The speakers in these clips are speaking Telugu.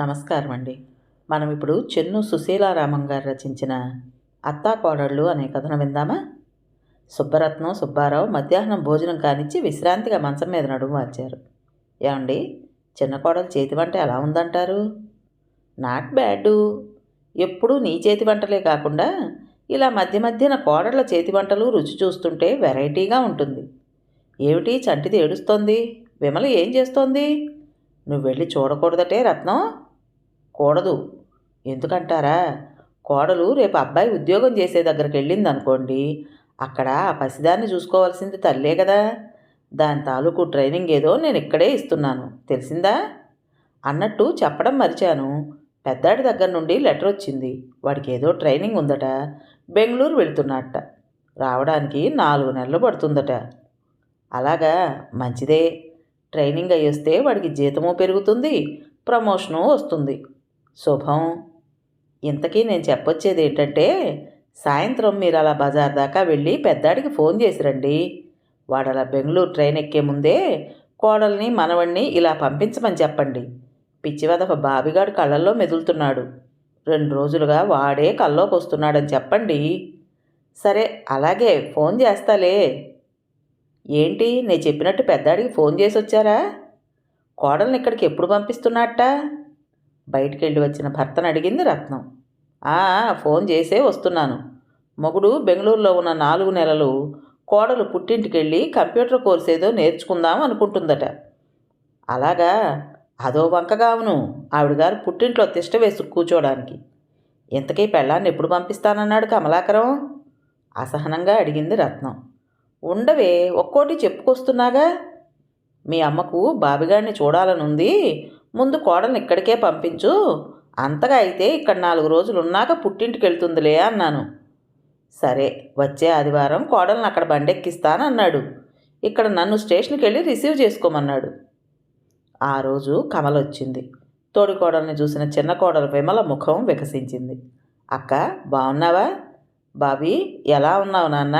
నమస్కారం అండి మనం ఇప్పుడు చెన్ను సుశీలారామం గారు రచించిన అత్తా కోడళ్ళు అనే కథను విందామా? సుబ్బరత్నం సుబ్బారావు మధ్యాహ్నం భోజనం కానిచ్చి విశ్రాంతిగా మంచం మీద నడుము మార్చారు. ఏమండి? చిన్న కోడలు చేతి వంట ఎలా ఉందంటారు? Not bad. ఎప్పుడూ నీ చేతి వంటలే కాకుండా ఇలా మధ్య మధ్యన కోడళ్ళ చేతి వంటలు రుచి చూస్తుంటే వెరైటీగా ఉంటుంది. ఏమిటి? చంటిది ఏడుస్తోంది. విమల ఏం చేస్తోంది? నువ్వు వెళ్ళి చూడకూడదటే రత్నం. కూడదు ఎందుకంటారా? కోడలు రేపు అబ్బాయి ఉద్యోగం చేసే దగ్గరికి వెళ్ళింది అనుకోండి అక్కడ ఆ పసిదాన్ని చూసుకోవాల్సింది తల్లే కదా దాని తాలూకు ట్రైనింగ్ ఏదో నేను ఇక్కడే ఇస్తున్నాను. తెలిసిందా? అన్నట్టు చెప్పడం మరిచాను. పెద్దాడి దగ్గర నుండి లెటర్ వచ్చింది. వాడికి ఏదో ట్రైనింగ్ ఉందట. బెంగళూరు వెళుతున్నట్ట రావడానికి నాలుగు నెలలు పడుతుందట. అలాగా? మంచిదే. ట్రైనింగ్ అయ్యి వస్తే వాడికి జీతము పెరుగుతుంది ప్రమోషను వస్తుంది. శుభం. ఇంతకీ నేను చెప్పొచ్చేది ఏంటంటే సాయంత్రం మీరు అలా బజార్ దాకా వెళ్ళి పెద్దాడికి ఫోన్ చేసిరండి వాడు అలా బెంగళూరు ట్రైన్ ఎక్కే ముందే కోడల్ని మనవణ్ణి ఇలా పంపించమని చెప్పండి. పిచ్చివదప బాబిగాడు కళ్ళల్లో మెదులుతున్నాడు. రెండు రోజులుగా వాడే కల్లోకి వస్తున్నాడని చెప్పండి. సరే అలాగే ఫోన్ చేస్తాలే. ఏంటి నేను చెప్పినట్టు పెద్దాడికి ఫోన్ చేసి వచ్చారా కోడల్ని ఇక్కడికి ఎప్పుడు పంపిస్తున్నట్ట బయటికి వెళ్ళి వచ్చిన భర్తను అడిగింది రత్నం. ఫోన్ చేసే వస్తున్నాను. మొగుడు బెంగళూరులో ఉన్న నాలుగు నెలలు కోడలు పుట్టింటికి వెళ్ళి కంప్యూటర్ కోర్స్ ఏదో నేర్చుకుందాం అనుకుంటుందట. అలాగా? అదో వంకగావును ఆవిడగారు పుట్టింట్లో తిష్ట వేసి కూర్చోడానికి. ఇంతకీ పెళ్ళాన్ని ఎప్పుడు పంపిస్తానన్నాడు కమలాకరం? అసహనంగా అడిగింది రత్నం. ఉండవే ఒక్కోటి చెప్పుకొస్తున్నాగా. మీ అమ్మకు బాబిగాడిని చూడాలనుంది. ముందు కోడల్ని ఇక్కడికే పంపించు. అంతగా అయితే ఇక్కడ నాలుగు రోజులు ఉన్నాక పుట్టింటికి వెళ్తుందిలే అన్నాను. సరే వచ్చే ఆదివారం కోడల్ని అక్కడ బండెక్కిస్తానన్నాడు. ఇక్కడ నన్ను స్టేషన్కి వెళ్ళి రిసీవ్ చేసుకోమన్నాడు. ఆ రోజు కమల వచ్చింది తోడి కోడల్ని చూసిన చిన్న కోడల విమల ముఖం వికసించింది. అక్క బాగున్నావా బాబీ ఎలా ఉన్నావు నాన్న?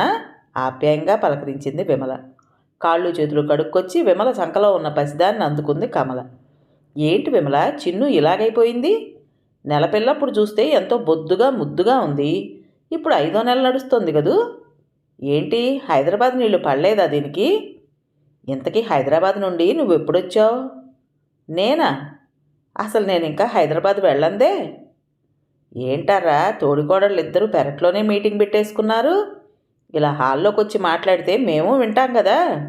ఆప్యాయంగా పలకరించింది విమల. కాళ్ళు చేతులు కడుక్కొచ్చి విమల సంకలో ఉన్న పసిదాన్ని అందుకుంది కమల. ఏంటి విమల చిన్ను ఇలాగైపోయింది? నెలపిల్లప్పుడు చూస్తే ఎంతో బొద్దుగా ముద్దుగా ఉంది. ఇప్పుడు ఐదో నెల నడుస్తుంది కదూ? ఏంటి హైదరాబాద్ నీళ్ళు పడలేదా దీనికి? ఇంతకీ హైదరాబాద్ నుండి నువ్వు ఎప్పుడొచ్చావు నేనా? అసలు నేను ఇంకా హైదరాబాద్ వెళ్ళందే? ఏంటారా తోడికోడళ్ళు ఇద్దరు పెరట్లోనే మీటింగ్ పెట్టేసుకున్నారు. ఇలా హాల్లోకి వచ్చి మాట్లాడితే మేము వింటాం కదా?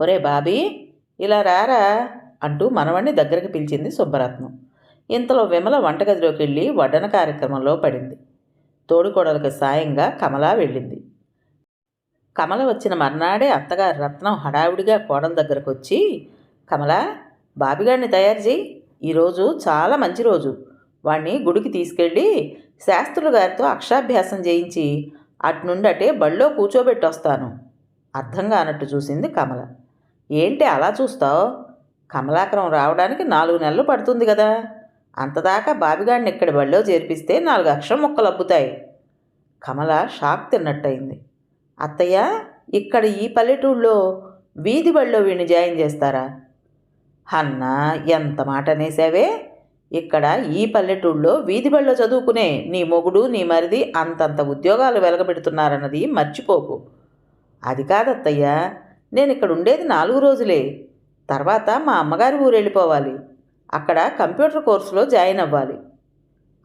ఒరే బాబీ ఇలా రారా. అంటూ మనవణ్ణి దగ్గరికి పిలిచింది సుబ్బరత్నం. ఇంతలో విమల వంటగదిలోకి వెళ్ళి వడ్డన కార్యక్రమంలో పడింది. తోడుకోడలకు సాయంగా కమల వెళ్ళింది. కమల వచ్చిన మర్నాడే అత్తగారు రత్నం హడావిడిగా కోడల దగ్గరకు వచ్చి కమల బాబిగాడిని తయారు చేయి ఈరోజు చాలా మంచి రోజు. వాణ్ణి గుడికి తీసుకెళ్ళి శాస్త్రులు గారితో అక్షరాభ్యాసం చేయించి అటు నుండి అటే బళ్ళో కూర్చోబెట్టి వస్తాను అర్థం కానట్టు చూసింది కమల. ఏంటి అలా చూస్తావు? కమలాకరం రావడానికి నాలుగు నెలలు పడుతుంది కదా. అంతదాకా బాబిగాడిని ఇక్కడ బళ్ళో చేర్పిస్తే నాలుగు అక్షరం ముక్కలు అబ్బుతాయి కమల షాక్ తిన్నట్టయింది. అత్తయ్య ఇక్కడ ఈ పల్లెటూళ్ళలో వీధి బళ్ళో వీడిని జాయిన్ చేస్తారా? అన్నా ఎంత మాట అనేసావే ఇక్కడ ఈ పల్లెటూళ్ళలో వీధి బళ్ళో చదువుకునే నీ మొగుడు నీ మరిది అంతంత ఉద్యోగాలు వెలగబెడుతున్నారన్నది మర్చిపోకు. అది కాదత్తయ్య నేను ఇక్కడ ఉండేది నాలుగు రోజులే. తర్వాత మా అమ్మగారి ఊరు వెళ్ళిపోవాలి అక్కడ కంప్యూటర్ కోర్సులో జాయిన్ అవ్వాలి.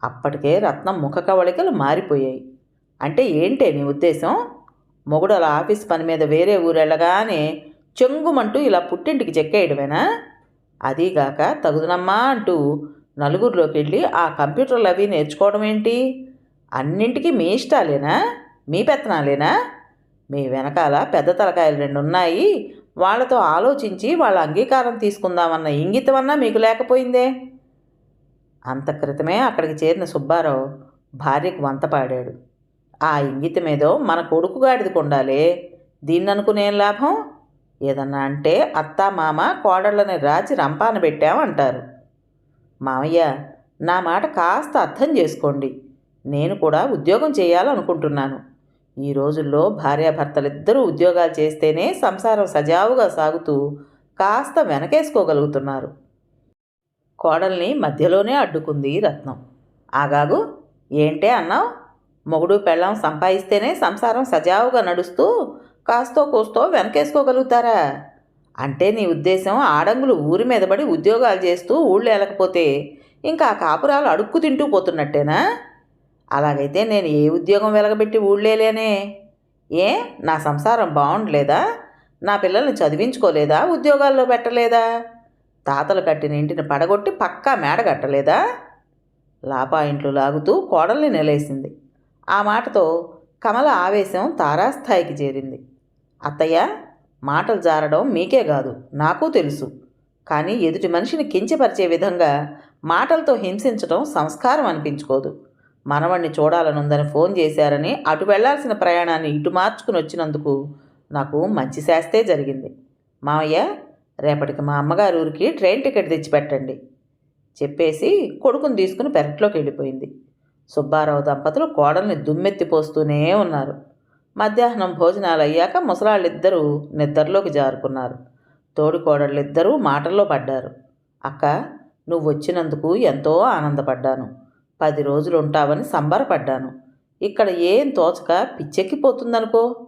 అప్పటికే రత్నం ముఖ కవళికలు మారిపోయాయి. అంటే ఏంటే నీ ఉద్దేశం? మొగుడు అలా ఆఫీస్ పని మీద వేరే ఊరు వెళ్ళగానే చెంగుమంటూ ఇలా పుట్టింటికి చెక్కేయడమేనా? అదీగాక తగుదనమ్మా అంటూ నలుగురిలోకి వెళ్ళి ఆ కంప్యూటర్లు అవి నేర్చుకోవడం ఏంటి అన్నింటికీ మీ ఇష్టాలేనా? మీ పెత్తనాలేనా? మీ వెనకాల పెద్ద తలకాయలు రెండు ఉన్నాయి వాళ్ళతో ఆలోచించి వాళ్ళ అంగీకారం తీసుకుందామన్న ఇంగితమన్నా మీకు లేకపోయిందే? అంత క్రితమే అక్కడికి చేరిన సుబ్బారావు భార్యకు వంత పాడాడు. ఆ ఇంగితమేదో మన కొడుకు గాడిది కొండాలే. దీన్ని అనుకునేం లాభం? ఏదన్నా అంటే అత్త మామ కోడళ్ళని రాచి రంపాన పెట్టామంటారు మామయ్య నా మాట కాస్త అర్థం చేసుకోండి. నేను కూడా ఉద్యోగం చేయాలనుకుంటున్నాను. ఈ రోజుల్లో భార్యాభర్తలిద్దరూ ఉద్యోగాలు చేస్తేనే సంసారం సజావుగా సాగుతూ కాస్త వెనకేసుకోగలుగుతున్నారు. కోడల్ని మధ్యలోనే అడ్డుకుంది రత్నం. ఆగాగు ఏంటే అన్నావు? మొగుడు పెళ్ళం సంపాదిస్తేనే సంసారం సజావుగా నడుస్తూ కాస్తో కూస్తో వెనకేసుకోగలుగుతారా? అంటే నీ ఉద్దేశం ఆడంగులు ఊరి మీద పడి ఉద్యోగాలు చేస్తూ ఊళ్ళో వెళ్ళకపోతే ఇంకా కాపురాలు అడుక్కు తింటూ పోతున్నట్టేనా? అలాగైతే నేను ఏ ఉద్యోగం వెలగబెట్టి ఊళ్ళేలేనే? ఏ? నా సంసారం బాగుండలేదా నా పిల్లల్ని చదివించుకోలేదా? ఉద్యోగాల్లో పెట్టలేదా? తాతలు కట్టిన ఇంటిని పడగొట్టి పక్కా మేడ కట్టలేదా? లాపాయింట్లు లాగుతూ కోడల్ని నిలేసింది. ఆ మాటతో కమల ఆవేశం తారాస్థాయికి చేరింది. అత్తయ్య మాటలు జారడం మీకే కాదు నాకు తెలుసు. కానీ ఎదుటి మనిషిని కించపరిచే విధంగా మాటలతో హింసించడం సంస్కారం అనిపించుకోదు. మనవణ్ణి చూడాలనుందని ఫోన్ చేశారని అటు వెళ్ళాల్సిన ప్రయాణాన్ని ఇటు మార్చుకుని వచ్చినందుకు నాకు మంచి శాస్తే జరిగింది. మామయ్య రేపటికి మా అమ్మగారి ఊరికి ట్రైన్ టికెట్ తెచ్చిపెట్టండి. చెప్పేసి కొడుకుని తీసుకుని పెరట్లోకి వెళ్ళిపోయింది. సుబ్బారావు దంపతులు కోడల్ని దుమ్మెత్తిపోస్తూనే ఉన్నారు. మధ్యాహ్నం భోజనాలు అయ్యాక ముసలాళ్ళిద్దరూ నిద్రలోకి జారుకున్నారు. తోడి కోడళ్ళిద్దరూ మాటల్లో పడ్డారు. అక్క నువ్వు వచ్చినందుకు ఎంతో ఆనందపడ్డాను. పది రోజులు ఉంటావని సంబరపడ్డాను. ఇక్కడ ఏం తోచక పిచ్చెక్కిపోతుందనుకో?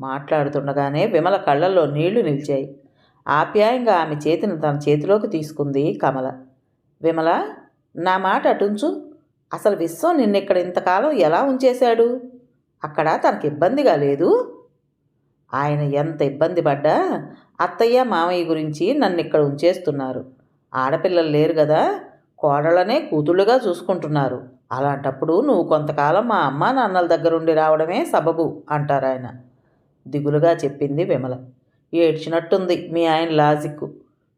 మాట్లాడుతుండగానే విమల కళ్ళల్లో నీళ్ళు నిలిచాయి. ఆప్యాయంగా ఆమె చేతిని తన చేతిలోకి తీసుకుంది కమల. విమల నా మాట అటుంచు. అసలు విశ్వం నిన్నిక్కడ ఇంతకాలం ఎలా ఉంచేశాడు? అక్కడ తనకి ఇబ్బందిగా లేదు? ఆయన ఎంత ఇబ్బంది పడ్డా అత్తయ్య మామయ్య గురించి నన్ను ఇక్కడ ఉంచేస్తున్నారు. ఆడపిల్లలు లేరు కదా కోడళ్ళనే కూతుళ్ళుగా చూసుకుంటున్నారు. అలాంటప్పుడు నువ్వు కొంతకాలం మా అమ్మా నాన్నల దగ్గరుండి రావడమే సబబు అంటారు ఆయన. దిగులుగా చెప్పింది విమల. ఏడ్చినట్టుంది మీ ఆయన లాజిక్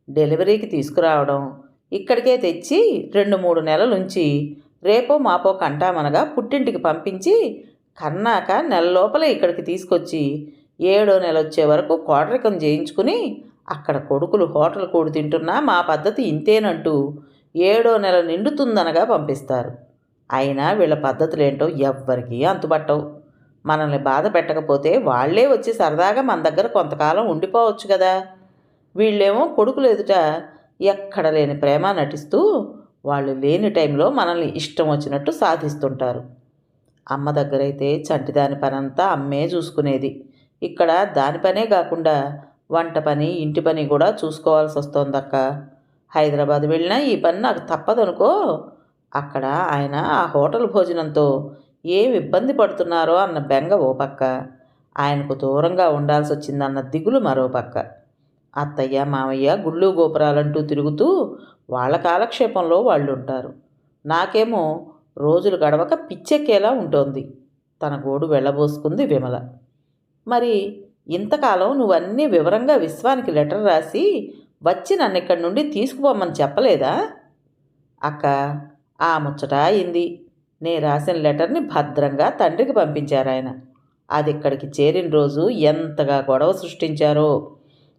డెలివరీకి తీసుకురావడం ఇక్కడికే తెచ్చి రెండు మూడు నెలలుంచి రేపో మాపో కంటామనగా పుట్టింటికి పంపించి కన్నాక నెల లోపల ఇక్కడికి తీసుకొచ్చి ఏడో నెల వచ్చే వరకు కోటరికం చేయించుకుని అక్కడ కొడుకులు హోటల్ కూడి తింటున్నా మా పద్ధతి ఇంతేనంటూ ఏడో నెల నిండుతుందనగా పంపిస్తారు. అయినా వీళ్ళ పద్ధతులేంటో ఎవ్వరికీ అంతుపట్టవు మనల్ని బాధ పెట్టకపోతే వాళ్ళే వచ్చి సరదాగా మన దగ్గర కొంతకాలం ఉండిపోవచ్చు కదా. వీళ్ళేమో కొడుకులు ఎదుట ఎక్కడ లేని ప్రేమ నటిస్తూ వాళ్ళు లేని టైంలో మనల్ని ఇష్టం వచ్చినట్టు సాధిస్తుంటారు. అమ్మ దగ్గరైతే చంటిదాని పనంతా అమ్మే చూసుకునేది. ఇక్కడ దాని పనే కాకుండా వంట పని ఇంటి పని కూడా చూసుకోవాల్సి వస్తోందక్క హైదరాబాద్ వెళ్ళినా ఈ పని నాకు తప్పదనుకో. అక్కడ ఆయన ఆ హోటల్ భోజనంతో ఏం ఇబ్బంది పడుతున్నారో అన్న బెంగ ఓ పక్క. ఆయనకు దూరంగా ఉండాల్సి వచ్చిందన్న దిగులు మరో పక్క. అత్తయ్య మామయ్య గుళ్ళు గోపురాలంటూ తిరుగుతూ వాళ్ళ కాలక్షేపంలో వాళ్ళు ఉంటారు నాకేమో రోజులు గడవక పిచ్చెక్కేలా ఉంటోంది. తన గోడు వెళ్ళబోసుకుంది విమల. మరి ఇంతకాలం నువ్వన్నీ వివరంగా విశ్వానికి లెటర్ రాసి వచ్చి నన్ను ఇక్కడి నుండి తీసుకుపోమని చెప్పలేదా? అక్క ఆ ముచ్చట అయింది. నే రాసిన లెటర్ని భద్రంగా తండ్రికి పంపించారు ఆయన. అది ఇక్కడికి చేరిన రోజు ఎంతగా గొడవ సృష్టించారో.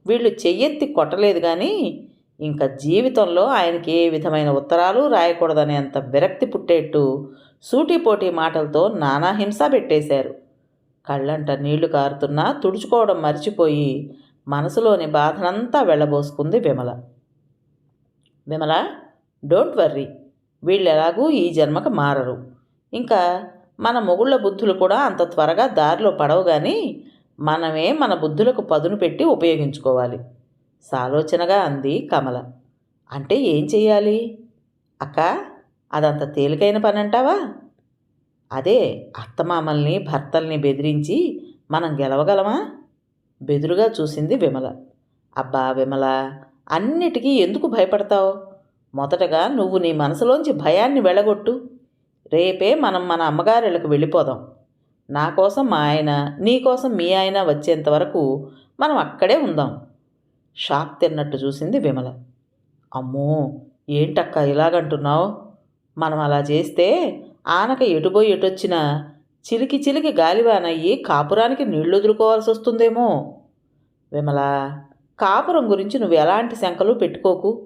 వీళ్ళు చెయ్యెత్తి కొట్టలేదు కానీ ఇంకా జీవితంలో ఆయనకి ఏ విధమైన ఉత్తరాలు రాయకూడదనేంత విరక్తి పుట్టేట్టు సూటిపోటీ మాటలతో నానా హింస పెట్టేశారు. కళ్ళంట నీళ్ళు కారుతున్నా తుడుచుకోవడం మర్చిపోయి మనసులోని బాధనంతా వెళ్ళబోసుకుంది విమల. విమల డోంట్ వర్రీ వీళ్ళు ఎలాగూ ఈ జన్మకు మారరు. ఇంకా మన మొగుళ్ళ బుద్ధులు కూడా అంత త్వరగా దారిలో పడవు కానీ మనమే మన బుద్ధులకు పదును పెట్టి ఉపయోగించుకోవాలి సాలోచనగా అంది కమల. అంటే ఏం చెయ్యాలి? అక్క అదంత తేలికైన పని అంటావా అదే అత్తమామల్ని భర్తల్ని బెదిరించి మనం గెలవగలమా? బెదురుగా చూసింది విమల. అబ్బా విమల అన్నిటికీ ఎందుకు భయపడతావు? మొదటగా నువ్వు నీ మనసులోంచి భయాన్ని వెళ్ళగొట్టు రేపే మనం మన అమ్మగారిళ్ళకు వెళ్ళిపోదాం. నా కోసం మా ఆయన నీ కోసం మీ ఆయన వచ్చేంత వరకు మనం అక్కడే ఉందాం. షాక్ తిన్నట్టు చూసింది విమల. అమ్మో ఏంటక్క ఇలాగంటున్నావు? మనం అలా చేస్తే ఆనక ఎటుపోయి ఎటొచ్చినా చిలికి చిలికి గాలివానయ్యి కాపురానికి నీళ్ళు వదులుకోవాల్సి వస్తుందేమో. విమల కాపురం గురించి నువ్వు ఎలాంటి శంకలు పెట్టుకోకు.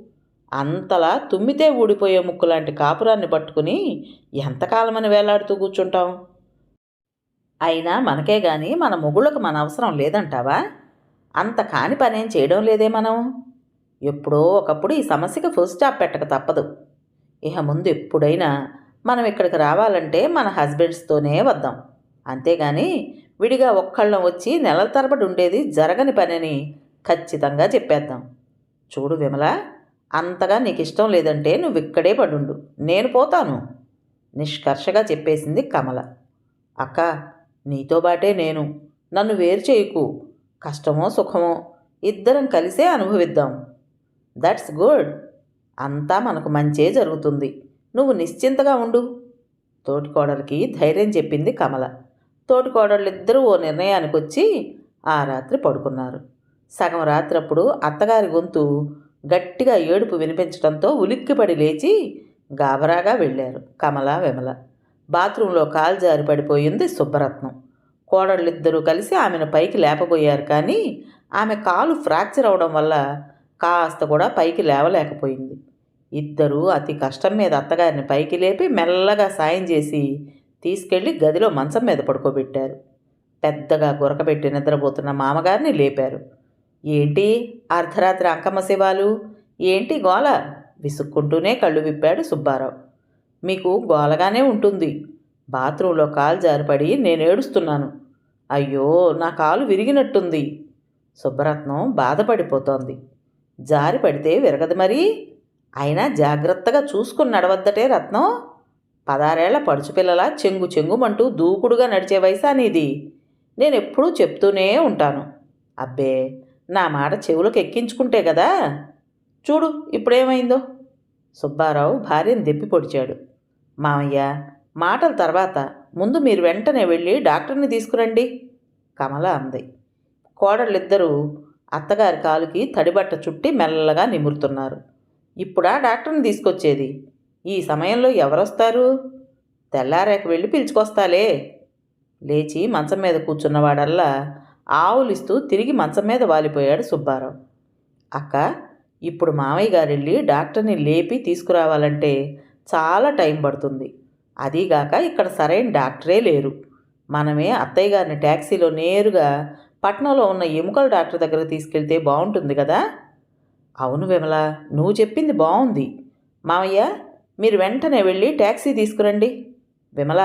అంతలా తుమ్మితే ఊడిపోయే ముక్కు లాంటి కాపురాన్ని పట్టుకుని ఎంతకాలమని వేలాడుతూ కూర్చుంటాం? అయినా మనకే గాని మన మొగుళ్ళకు మన అవసరం లేదంటావా? అంత కాని పనేం చేయడం లేదే మనం. ఎప్పుడో ఒకప్పుడు ఈ సమస్యకి ఫుల్ స్టాప్ పెట్టక తప్పదు. ఇహ ముందు ఎప్పుడైనా మనం ఇక్కడికి రావాలంటే మన హస్బెండ్స్తోనే వద్దాం. అంతేగాని విడిగా ఒక్కళ్ళం వచ్చి నెలల తరబడి ఉండేది జరగని పనిని ఖచ్చితంగా చెప్పేద్దాం. చూడు విమల అంతగా నీకు ఇష్టం లేదంటే నువ్వు ఇక్కడే పడుండు. నేను పోతాను. నిష్కర్షగా చెప్పేసింది కమల. అక్క నీతో బాటే నేను. నన్ను వేరు చేయకు. కష్టమో సుఖమో ఇద్దరం కలిసే అనుభవిద్దాం. That's good. అంతా మనకు మంచే జరుగుతుంది. నువ్వు నిశ్చింతగా ఉండు. తోటికోడలికి ధైర్యం చెప్పింది కమల. తోటికోడళ్ళిద్దరూ ఓ నిర్ణయానికి వచ్చి ఆ రాత్రి పడుకున్నారు. సగం రాత్రప్పుడు అత్తగారి గొంతు గట్టిగా ఏడుపు వినిపించడంతో ఉలిక్కిపడి లేచి గాబరాగా వెళ్ళారు కమల విమల. బాత్రూంలో కాలు జారి పడిపోయింది సుబ్బరత్నం. కోడళ్ళిద్దరూ కలిసి ఆమెను పైకి లేపబోయారు కానీ ఆమె కాలు ఫ్రాక్చర్ అవడం వల్ల కాస్త కూడా పైకి లేవలేకపోయింది. ఇద్దరూ అతి కష్టం మీద అత్తగారిని పైకి లేపి మెల్లగా సాయం చేసి తీసుకెళ్ళి గదిలో మంచం మీద పడుకోబెట్టారు. పెద్దగా గురకబెట్టి నిద్రపోతున్న మామగారిని లేపారు. ఏంటి? అర్ధరాత్రి అంకమ్మ శివాలు? ఏంటి గోల? విసుక్కుంటూనే కళ్ళు విప్పాడు సుబ్బారావు. మీకు గోలగానే ఉంటుంది. బాత్రూంలో కాలు జారిపడి నేను ఏడుస్తున్నాను. అయ్యో నా కాలు విరిగినట్టుంది. సుబ్బరత్నం బాధపడిపోతోంది. జారి పడితే విరగదు మరి? అయినా జాగ్రత్తగా చూసుకుని నడవద్దటే రత్నం. పదారేళ్ళ పడుచుపిల్లలా చెంగు చెంగుమంటూ దూకుడుగా నడిచే వయసా అనేది నేను ఎప్పుడూ చెప్తూనే ఉంటాను. అబ్బే నా మాట చెవులకు ఎక్కించుకుంటే కదా చూడు ఇప్పుడేమైందో? సుబ్బారావు భార్యను దెప్పి పొడిచాడు. మామయ్య మాటల తర్వాత ముందు మీరు వెంటనే వెళ్ళి డాక్టర్ని తీసుకురండి కమల అంది. కోడళ్ళిద్దరూ అత్తగారి కాలుకి తడిబట్ట చుట్టి మెల్లగా నిమురుతున్నారు. ఇప్పుడా డాక్టర్ని తీసుకొచ్చేది. ఈ సమయంలో ఎవరొస్తారు? తెల్లారాక వెళ్ళి పిలుచుకొస్తాలే. లేచి మంచం మీద కూర్చున్నవాడల్లా ఆవులిస్తూ తిరిగి మంచం మీద వాలిపోయాడు సుబ్బారావు. అక్క ఇప్పుడు మామయ్య గారు వెళ్ళి డాక్టర్ని లేపి తీసుకురావాలంటే చాలా టైం పడుతుంది. అదీగాక ఇక్కడ సరైన డాక్టరే లేరు. మనమే అత్తయ్య గారిని ట్యాక్సీలో నేరుగా పట్నంలో ఉన్న ఎముకల డాక్టర్ దగ్గర తీసుకెళ్తే బాగుంటుంది కదా? అవును విమల నువ్వు చెప్పింది బాగుంది మామయ్య మీరు వెంటనే వెళ్ళి ట్యాక్సీ తీసుకురండి. విమల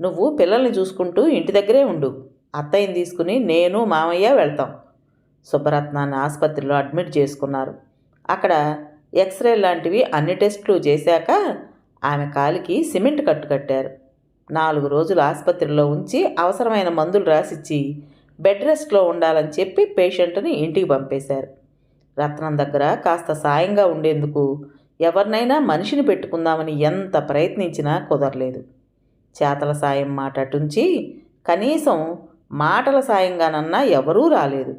నువ్వు పిల్లల్ని చూసుకుంటూ ఇంటి దగ్గరే ఉండు. అత్తయ్యని తీసుకుని నేను మామయ్య వెళ్తాం. సుబ్బరత్నాన్ని ఆసుపత్రిలో అడ్మిట్ చేసుకున్నారు. అక్కడ ఎక్స్రే లాంటివి అన్ని టెస్టులు చేశాక ఆమె కాలికి సిమెంట్ కట్టు కట్టారు. నాలుగు రోజులు ఆసుపత్రిలో ఉంచి అవసరమైన మందులు రాసిచ్చి బెడ్ రెస్ట్లో ఉండాలని చెప్పి పేషెంట్ని ఇంటికి పంపేశారు. రత్నం దగ్గర కాస్త సాయంగా ఉండేందుకు ఎవరినైనా మనిషిని పెట్టుకుందామని ఎంత ప్రయత్నించినా కుదరలేదు. చేతల సాయం మాట అటుంచి కనీసం మాటల సాయంగానన్నా ఎవరూ రాలేదు.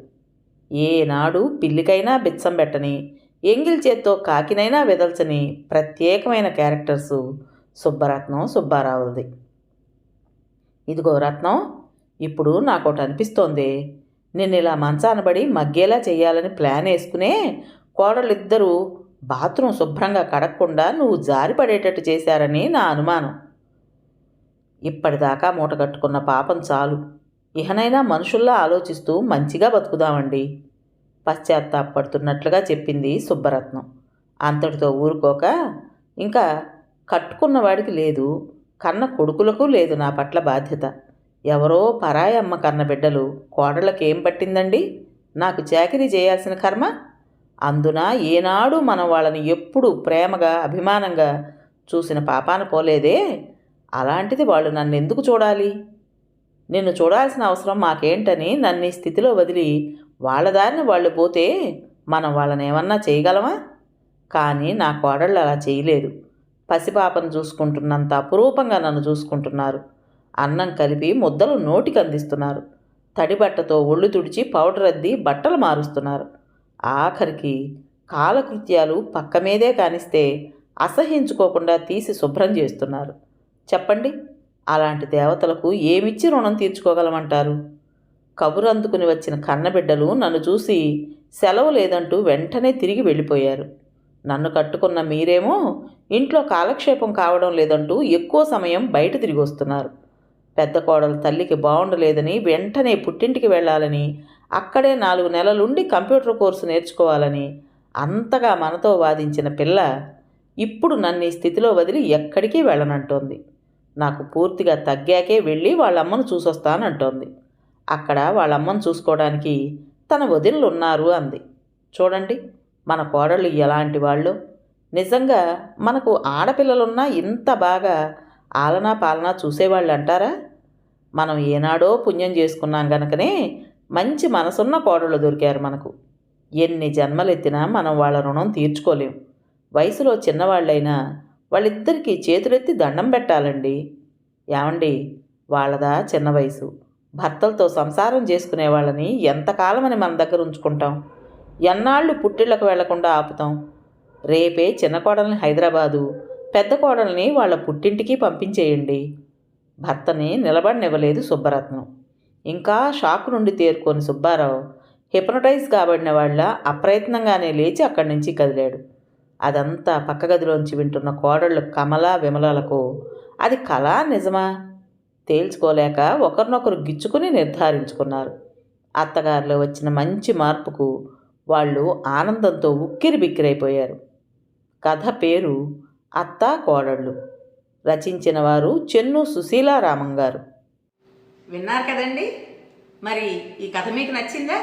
ఏనాడు పిల్లికైనా బిచ్చం పెట్టని ఎంగిల్ చేత్తో కాకినైనా వెదల్చని ప్రత్యేకమైన క్యారెక్టర్సు సుబ్బరత్నం సుబ్బారావుది ఇదిగో రత్నం ఇప్పుడు నాకు ఒకటి అనిపిస్తోంది నిన్ను ఇలా మంచానబడి మగ్గేలా చేయాలని ప్లాన్ వేసుకునే కోడలిద్దరూ బాత్రూమ్ శుభ్రంగా కడగకుండా నువ్వు జారిపడేటట్టు చేశారని నా అనుమానం. ఇప్పటిదాకా మూట కట్టుకున్న పాపం చాలు. ఇహనైనా మనుషుల్లా ఆలోచిస్తూ మంచిగా బతుకుదామండి. పశ్చాత్తాపడుతున్నట్లుగా చెప్పింది సుబ్బరత్నం. అంతటితో ఊరుకోక ఇంకా కట్టుకున్నవాడికి లేదు. కన్న కొడుకులకు లేదు నా పట్ల బాధ్యత. ఎవరో పరాయమ్మ కన్న బిడ్డలు కోడళ్ళకేం పట్టిందండి? నాకు చాకరీ చేయాల్సిన కర్మ? అందున ఏనాడు మనం వాళ్ళని ఎప్పుడు ప్రేమగా అభిమానంగా చూసిన పాపాన పోలేదే? అలాంటిది వాళ్ళు నన్ను ఎందుకు చూడాలి? నిన్ను చూడాల్సిన అవసరం మాకేంటని నన్ను ఈ స్థితిలో వదిలి వాళ్ళ దారిని వాళ్ళు పోతే మనం వాళ్ళని ఏమన్నా చేయగలమా? కానీ నా కోడళ్ళు అలా చేయలేదు. పసిపాపను చూసుకుంటున్నంత అపురూపంగా నన్ను చూసుకుంటున్నారు. అన్నం కలిపి ముద్దలు నోటికి అందిస్తున్నారు తడి బట్టతో ఒళ్ళు తుడిచి పౌడర్ అద్ది బట్టలు మారుస్తున్నారు. ఆఖరికి కాలకృత్యాలు పక్క మీదే కానిస్తే అసహించుకోకుండా తీసి శుభ్రం చేస్తున్నారు. చెప్పండి అలాంటి దేవతలకు ఏమిచ్చి రుణం తీర్చుకోగలమంటారు? కబురు అందుకుని వచ్చిన కన్నబిడ్డలు నన్ను చూసి సెలవు లేదంటూ వెంటనే తిరిగి వెళ్ళిపోయారు. నన్ను కట్టుకున్న మీరేమో ఇంట్లో కాలక్షేపం కావడం లేదంటూ ఎక్కువ సమయం బయట తిరిగి వస్తున్నారు. పెద్ద కోడలు తల్లికి బాగుండలేదని వెంటనే పుట్టింటికి వెళ్ళాలని అక్కడే నాలుగు నెలలుండి కంప్యూటర్ కోర్సు నేర్చుకోవాలని అంతగా మనతో వాదించిన పిల్ల ఇప్పుడు నన్ను ఈ స్థితిలో వదిలి ఎక్కడికి వెళ్ళనంటోంది. నాకు పూర్తిగా తగ్గాకే వెళ్ళి వాళ్ళమ్మను చూసొస్తానంటోంది. అక్కడ వాళ్ళమ్మను చూసుకోవడానికి తన వదినలు ఉన్నారు అంది. చూడండి మన కోడళ్ళు ఎలాంటి వాళ్ళు? నిజంగా మనకు ఆడపిల్లలున్నా ఇంత బాగా ఆలనా పాలనా చూసేవాళ్ళు అంటారా మనం ఏనాడో పుణ్యం చేసుకున్నాం గనకనే మంచి మనసున్న కోడళ్ళు దొరికారు మనకు. ఎన్ని జన్మలెత్తినా మనం వాళ్ళ రుణం తీర్చుకోలేం. వయసులో చిన్నవాళ్ళైనా వాళ్ళిద్దరికీ చేతులెత్తి దండం పెట్టాలండి. ఏమండి? వాళ్ళదా చిన్న వయసు. భర్తలతో సంసారం చేసుకునే వాళ్ళని ఎంతకాలమని మన దగ్గర ఉంచుకుంటాం? ఎన్నాళ్ళు పుట్టిళ్ళకు వెళ్ళకుండా ఆపుతాం? రేపే చిన్న కోడల్ని హైదరాబాదు. పెద్ద కోడల్ని వాళ్ళ పుట్టింటికి పంపించేయండి. భర్తని నిలబడనివ్వలేదు సుబ్బరత్నం. ఇంకా షాక్ నుండి తేరుకొని సుబ్బారావు హిప్నటైజ్ కాబడిన వాళ్ళ అప్రయత్నంగానే లేచి అక్కడి నుంచి కదిలాడు. అదంతా పక్క గదిలోంచి వింటున్న కోడళ్ళు కమల విమలలకు అది కళా నిజమా? తేల్చుకోలేక ఒకరినొకరు గిచ్చుకుని నిర్ధారించుకున్నారు. అత్తగారిలో వచ్చిన మంచి మార్పుకు వాళ్ళు ఆనందంతో ఉక్కిరి బిక్కిరైపోయారు. కథ పేరు అత్త కోడళ్ళు. రచించిన వారు చెన్ను సుశీలారామం గారు విన్నారు కదండి? మరి ఈ కథ మీకు నచ్చిందా?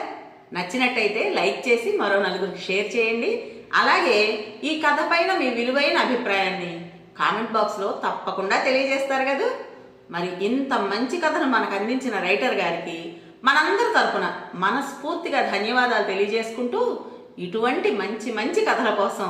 నచ్చినట్టయితే లైక్ చేసి మరో నలుగురికి షేర్ చేయండి. అలాగే ఈ కథ పైన మీ విలువైన అభిప్రాయాన్ని కామెంట్ బాక్స్లో తప్పకుండా తెలియజేస్తారు కదా. మరి ఇంత మంచి కథను మనకు అందించిన రైటర్ గారికి మనందరి తరఫున మనస్ఫూర్తిగా ధన్యవాదాలు తెలియజేసుకుంటూ ఇటువంటి మంచి మంచి కథల కోసం